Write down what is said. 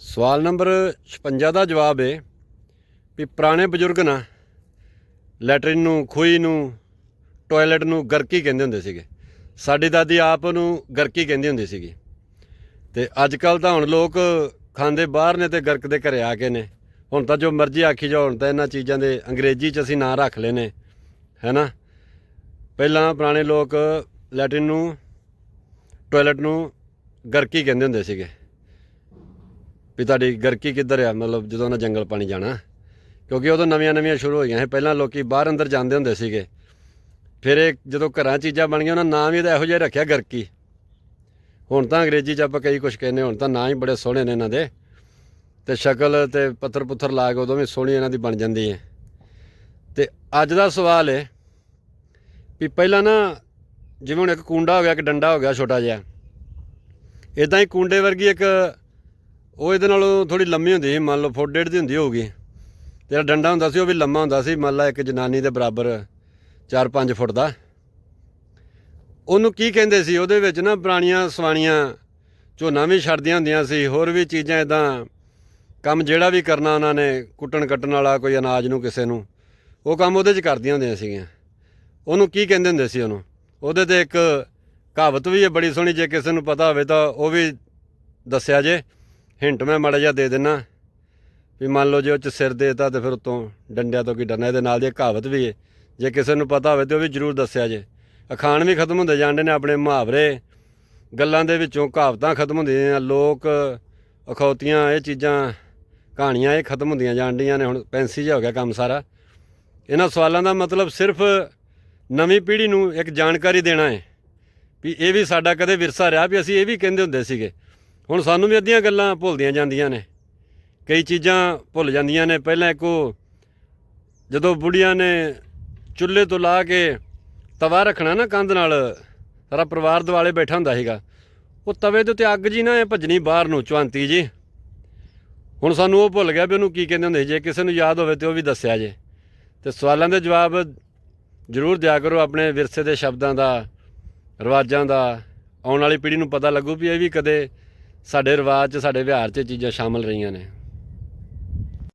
ਸਵਾਲ ਨੰਬਰ 56 ਦਾ ਜਵਾਬ ਹੈ ਵੀ ਪੁਰਾਣੇ ਬਜ਼ੁਰਗ ਨਾ ਲੈਟਰਿਨ ਨੂੰ, ਖੂਹੀ ਨੂੰ, ਟਾਇਲਟ ਨੂੰ ਗਰਕੀ ਕਹਿੰਦੇ ਹੁੰਦੇ ਸੀਗੇ। ਸਾਡੀ ਦਾਦੀ ਆਪ ਨੂੰ ਗਰਕੀ ਕਹਿੰਦੀ ਹੁੰਦੀ ਸੀਗੀ। ਤੇ ਅੱਜ ਕੱਲ ਤਾਂ ਹੁਣ ਲੋਕ ਖਾਂਦੇ ਬਾਹਰ ਨੇ ਤੇ ਗਰਕ ਦੇ ਘਰੇ ਆ ਕੇ ਨੇ। ਹੁਣ ਤਾਂ ਜੋ ਮਰਜ਼ੀ ਆਖੀ ਜਾਓ, ਹੁਣ ਤਾਂ ਇਹਨਾਂ ਚੀਜ਼ਾਂ ਦੇ ਅੰਗਰੇਜ਼ੀ ਚ ਅਸੀਂ ਨਾਂ ਰੱਖ ਲਏ ਨੇ, ਹੈਨਾ? ਪਹਿਲਾਂ ਪੁਰਾਣੇ ਲੋਕ ਲੈਟਰਿਨ ਨੂੰ, ਟਾਇਲਟ ਨੂੰ ਗਰਕੀ ਕਹਿੰਦੇ ਹੁੰਦੇ ਸੀਗੇ। ਵੀ ਤੁਹਾਡੀ ਗਰਕੀ ਕਿੱਧਰ ਆ? ਮਤਲਬ ਜਦੋਂ ਉਹਨਾਂ ਜੰਗਲ ਪਾਣੀ ਜਾਣਾ। ਕਿਉਂਕਿ ਉਦੋਂ ਨਵੀਆਂ ਨਵੀਆਂ ਸ਼ੁਰੂ ਹੋਈਆਂ ਸੀ। ਪਹਿਲਾਂ ਲੋਕੀ ਬਾਹਰ ਅੰਦਰ ਜਾਂਦੇ ਹੁੰਦੇ ਸੀਗੇ। ਫਿਰ ਇਹ ਜਦੋਂ ਘਰਾਂ ਚੀਜ਼ਾਂ ਬਣ ਗਈਆਂ, ਉਹਨਾਂ ਨਾਮ ਹੀ ਇਹਦਾ ਇਹੋ ਜਿਹਾ ਰੱਖਿਆ, ਗਰਕੀ। ਹੁਣ ਤਾਂ ਅੰਗਰੇਜ਼ੀ ਚ ਆਪਾਂ ਕਈ ਕੁਝ ਕਹਿੰਦੇ ਹੁਣ ਤਾਂ ਨਾਂ ਹੀ ਬੜੇ ਸੋਹਣੇ ਨੇ ਇਹਨਾਂ ਦੇ। ਤੇ ਸ਼ਕਲ ਤੇ ਪੱਥਰ ਪੁੱਥਰ ਲਾ ਕੇ ਉਦੋਂ ਵੀ ਸੋਹਣੀ ਇਹਨਾਂ ਦੀ ਬਣ ਜਾਂਦੀ ਹੈ। ਤੇ ਅੱਜ ਦਾ ਸਵਾਲ ਹੈ ਵੀ ਪਹਿਲਾਂ ਨਾ, ਜਿਵੇਂ ਹੁਣ ਇੱਕ ਕੁੰਡਾ ਹੋ ਗਿਆ, ਇੱਕ ਡੰਡਾ ਹੋ ਗਿਆ, ਛੋਟਾ ਜਿਹਾ। ਇਦਾਂ ਹੀ ਕੁੰਡੇ ਵਰਗੀ ਇੱਕ ਉਹ ਇਹਦੇ ਨਾਲੋਂ ਥੋੜੀ ਲੰਮੀ ਹੁੰਦੀ ਸੀ, ਮੰਨ ਲਓ ਫੁੱਟ ਡੇਢ ਦੀ ਹੁੰਦੀ ਹੋਊਗੀ। ਤੇ ਜਿਹੜਾ ਡੰਡਾ ਹੁੰਦਾ ਸੀ ਉਹ ਵੀ ਲੰਮਾ ਹੁੰਦਾ ਸੀ, ਮੰਨ ਲਾ ਇੱਕ ਜਨਾਨੀ ਦੇ ਬਰਾਬਰ 4-5 ਫੁੱਟ ਦਾ। ਉਹਨੂੰ ਕੀ ਕਹਿੰਦੇ ਸੀ? ਉਹਦੇ ਵਿੱਚ ਨਾ ਪੁਰਾਣੀਆਂ ਸਵਾਣੀਆਂ ਝੋਨਾ ਵੀ ਛੱਡਦੀਆਂ ਹੁੰਦੀਆਂ ਸੀ, ਹੋਰ ਵੀ ਚੀਜ਼ਾਂ ਇਦਾਂ ਕੰਮ ਜਿਹੜਾ ਵੀ ਕਰਨਾ ਉਹਨਾਂ ਨੇ, ਕੁੱਟਣ ਕੱਟਣ ਵਾਲਾ ਕੋਈ ਅਨਾਜ ਨੂੰ ਕਿਸੇ ਨੂੰ, ਉਹ ਕੰਮ ਉਹਦੇ 'ਚ ਕਰਦੀਆਂ ਹੁੰਦੀਆਂ ਸੀਗੀਆਂ। ਉਹਨੂੰ ਕੀ ਕਹਿੰਦੇ ਹੁੰਦੇ ਸੀ ਉਹਨੂੰ? ਉਹਦੇ ਤੇ ਇੱਕ ਕਹਾਵਤ ਵੀ ਹੈ, ਬੜੀ ਸੋਹਣੀ, ਜੇ ਕਿਸੇ ਨੂੰ ਪਤਾ ਹੋਵੇ ਤਾਂ ਉਹ ਵੀ ਦੱਸਿਆ ਜੇ। ਹਿੰਟ ਮੈਂ ਮਾੜਾ ਜਿਹਾ ਦੇ ਦਿੰਨਾ ਵੀ ਮੰਨ ਲਓ ਜੇ ਉਹ ਚ ਸਿਰ ਦੇਤਾ ਤੇ ਫਿਰ ਉਤੋਂ ਡੰਡਿਆਂ ਤੋਂ ਕੀ ਡਰਨਾ, ਇਹਦੇ ਨਾਲ ਦੀ ਕਹਾਵਤ ਵੀ ਹੈ ਜੇ ਕਿਸੇ ਨੂੰ ਪਤਾ ਹੋਵੇ ਤੇ ਉਹ ਵੀ ਜ਼ਰੂਰ ਦੱਸਿਆ ਜੇ। ਅਖਾਣ ਵੀ ਖਤਮ ਹੁੰਦੇ ਜਾਂਦੇ ਨੇ ਆਪਣੇ ਮੁਹਾਵਰੇ। ਗੱਲਾਂ ਦੇ ਵਿੱਚੋਂ ਕਹਾਵਤਾਂ ਖਤਮ ਹੁੰਦੀਆਂ ਲੋਕ ਅਖੌਤੀਆਂ, ਇਹ ਚੀਜ਼ਾਂ, ਕਹਾਣੀਆਂ ਇਹ ਖਤਮ ਹੁੰਦੀਆਂ ਜਾਂਦੀਆਂ ਨੇ, ਹੁਣ ਪੈਂਸੀ ਜਿਹਾ ਹੋ ਗਿਆ ਕੰਮ ਸਾਰਾ। ਇਹਨਾਂ ਸਵਾਲਾਂ ਦਾ ਮਤਲਬ ਸਿਰਫ ਨਵੀਂ ਪੀੜ੍ਹੀ ਨੂੰ ਇੱਕ ਜਾਣਕਾਰੀ ਦੇਣਾ ਹੈ ਵੀ ਇਹ ਵੀ ਸਾਡਾ ਕਦੇ ਵਿਰਸਾ ਰਿਹਾ, ਵੀ ਅਸੀਂ ਇਹ ਵੀ ਕਹਿੰਦੇ ਹੁੰਦੇ ਸੀਗੇ। ਹੁਣ ਸਾਨੂੰ ਵੀ ਅੱਧੀਆਂ ਗੱਲਾਂ ਭੁੱਲਦੀਆਂ ਜਾਂਦੀਆਂ ਨੇ। ਕਈ ਚੀਜ਼ਾਂ ਭੁੱਲ ਜਾਂਦੀਆਂ ਨੇ। ਪਹਿਲਾਂ ਇੱਕ ਉਹ, ਜਦੋਂ ਬੁੜੀਆਂ ਨੇ ਚੁੱਲ੍ਹੇ ਤੋਂ ਲਾ ਕੇ ਤਵਾ ਰੱਖਣਾ ਨਾ ਕੰਧ ਨਾਲ, ਸਾਰਾ ਪਰਿਵਾਰ ਦੁਆਲੇ ਬੈਠਾ ਹੁੰਦਾ ਸੀਗਾ। ਉਹ ਤਵੇ ਦੇ ਉੱਤੇ ਅੱਗ ਜੀ ਨਾ ਇਹ ਭੱਜਣੀ ਬਾਹਰ ਨੂੰ, ਚੁਆਂਤੀ ਜੀ। ਹੁਣ ਸਾਨੂੰ ਉਹ ਭੁੱਲ ਗਿਆ ਵੀ ਉਹਨੂੰ ਕੀ ਕਹਿੰਦੇ ਹੁੰਦੇ ਸੀ। ਜੇ ਕਿਸੇ ਨੂੰ ਯਾਦ ਹੋਵੇ ਤੇ ਉਹ ਵੀ ਦੱਸਿਆ ਜੇ। ਤੇ ਸਵਾਲਾਂ ਦੇ ਜਵਾਬ ਜ਼ਰੂਰ ਦਿਆ ਕਰੋ ਆਪਣੇ ਵਿਰਸੇ ਦੇ ਸ਼ਬਦਾਂ ਦਾ, ਰਿਵਾਜਾਂ ਦਾ। ਆਉਣ ਵਾਲੀ ਪੀੜ੍ਹੀ ਨੂੰ ਪਤਾ ਲੱਗੂ ਵੀ ਇਹ ਵੀ ਕਦੇ ਸਾਡੇ ਰਿਵਾਜ 'ਚ ਸਾਡੇ ਵਿਹਾਰ 'ਚ ਇਹ ਚੀਜ਼ਾਂ ਸ਼ਾਮਲ ਰਹੀਆਂ ਨੇ।